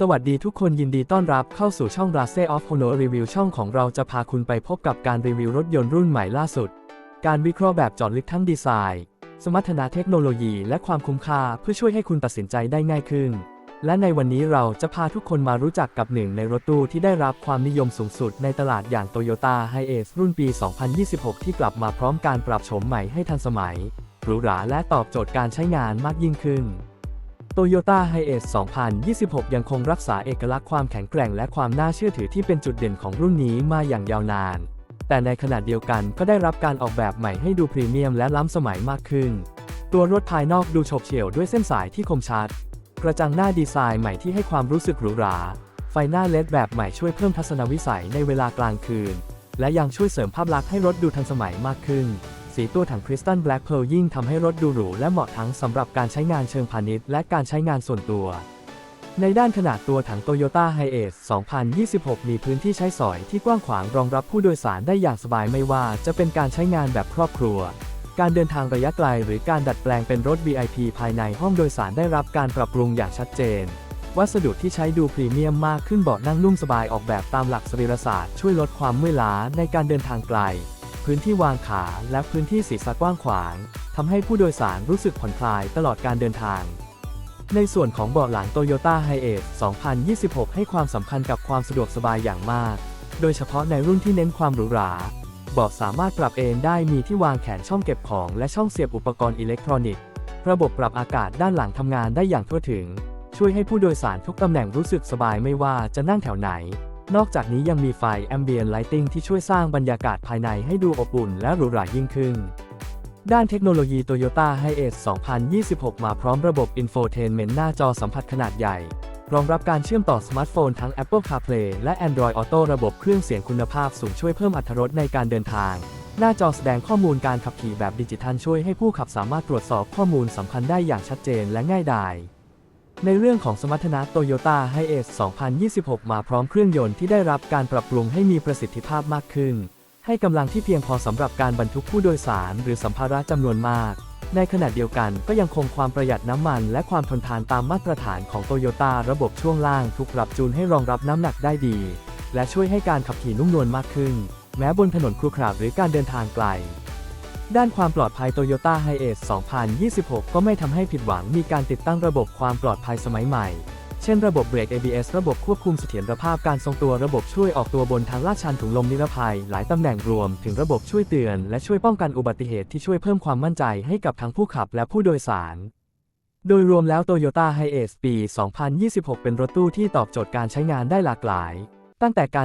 สวัสดีทุกคนยินดีต้อนรับเข้าสู่ช่อง r a s e of Hono Review ช่องของเราจะพาคุณไปพบกับการรีวิวรถยนต์รุ่นใหม่ล่าสุด การวิเคราะห์แบบเจอดลึกทั้งดีไซน์ สมรรถนะเทคโนโลยีและความคุ้มค่าเพื่อช่วยให้คุณตัดสินใจได้ง่ายขึ้น และในวันนี้เราจะพาทุกคนมารู้จักกับหนึ่งในรถตู้ที่ได้รับความนิยมสูงสุดในตลาดอย่าง Toyota Hiace รุ่นปี 2026 ที่กลับมาพร้อมการปรับโฉมใหม่ให้ทันสมัยหรูหราและตอบโจทย์การใช้งานมากยิ่งขึ้น Toyota Hiace 2026 ยังคงรักษาเอกลักษณ์ความแข็งแกร่งและความน่าเชื่อถือที่เป็นจุดเด่นของรุ่นนี้มาอย่างยาวนาน แต่ในขณะเดียวกันก็ได้รับการออกแบบใหม่ให้ดูพรีเมียมและล้ำสมัยมากขึ้น ตัวรถภายนอกดูโฉบเฉี่ยวด้วยเส้นสายที่คมชัด กระจังหน้าดีไซน์ใหม่ที่ให้ความรู้สึกหรูหรา ไฟหน้าเลดแบบใหม่ช่วยเพิ่มทัศนวิสัยในเวลากลางคืน และยังช่วยเสริมภาพลักษณ์ให้รถดูทันสมัยมากขึ้น สีตัวถังคริสตัลแบล็กเพลยิ่งทำให้รถดูหรูและเหมาะทั้งสำหรับการใช้งานเชิงพาณิชย์และการใช้งานส่วนตัว ในด้านขนาดตัวถัง Toyota Hiace 2026 มีพื้นที่ใช้สอยที่กว้างขวางรองรับผู้โดยสารได้อย่างสบายไม่ว่าจะเป็นการใช้งานแบบครอบครัว การเดินทางระยะไกลหรือการดัดแปลงเป็นรถ VIP ภายในห้องโดยสารได้รับการปรับปรุงอย่างชัดเจน วัสดุที่ใช้ดูพรีเมียมมากขึ้นเบาะนั่งนุ่มสบายออกแบบตามหลักสรีรศาสตร์ช่วยลดความเมื่อยล้าในการเดินทางไกล พื้นที่วางขาและพื้นที่ศีรษะกว้างขวางทำให้ผู้โดยสารรู้สึกผ่อนคลายตลอดการเดินทาง ในส่วนของเบาะหลัง Toyota Hiace 2026 ให้ความสำคัญกับความสะดวกสบายอย่างมาก โดยเฉพาะในรุ่นที่เน้นความหรูหราเบาะสามารถปรับเอนได้มีที่วางแขนช่องเก็บของและช่องเสียบอุปกรณ์อิเล็กทรอนิกส์ ระบบปรับอากาศด้านหลังทำงานได้อย่างทั่วถึง ช่วยให้ผู้โดยสารทุกตำแหน่งรู้สึกสบายไม่ว่าจะนั่งแถวไหน นอกจากนี้ยังมีไฟ Ambient Lighting ที่ช่วยสร้างบรรยากาศภายในให้ดูอบอุ่นและหรูหรายิ่งขึ้น ด้านเทคโนโลยี Toyota Hiace 2026 มาพร้อมระบบ Infotainment หน้าจอสัมผัสขนาดใหญ่ รองรับการเชื่อมต่อสมาร์ทโฟนทั้ง Apple CarPlay และ Android Auto ระบบเครื่องเสียงคุณภาพสูงช่วยเพิ่มอรรถรสในการเดินทาง หน้าจอแสดงข้อมูลการขับขี่แบบดิจิทัลช่วยให้ผู้ขับสามารถตรวจสอบข้อมูลสำคัญได้อย่างชัดเจนและง่ายดาย ในเรื่องของสมรรถนะ Toyota Hiace 2026 มาพร้อมเครื่องยนต์ที่ได้รับการปรับปรุงให้มีประสิทธิภาพมากขึ้น ให้กำลังที่เพียงพอสำหรับการบรรทุกผู้โดยสาร หรือสัมภาระจำนวนมาก ในขณะเดียวกันก็ยังคงความประหยัดน้ำมัน และความทนทานตามมาตรฐานของโตโยต้าระบบช่วงล่างถูกปรับจูนให้รองรับน้ำหนักได้ดี และช่วยให้การขับขี่นุ่มนวลมากขึ้น แม้บนถนนครุขระหรือการเดินทางไกล ด้านความปลอดภัย Toyota Hiace 2026 ก็ไม่ทำให้ผิดหวังมีการติดตั้งระบบความปลอดภัยสมัยใหม่ เช่นระบบเบรก ABS ระบบควบคุมเสถียรภาพการทรงตัวระบบช่วยออกตัวบนทางลาดชันถุงลมนิรภัย หลายตำแหน่งรวม ถึงระบบช่วยเตือน และช่วยป้องกันอุบัติเหตุที่ช่วยเพิ่มความมั่นใจให้กับทั้งผู้ขับและผู้โดยสาร โดยรวมแล้ว Toyota Hiace ปี 2026 เป็นรถตู้ที่ตอบโจทย์การใช้งานได้หลากหลาย ตั้งแต่การ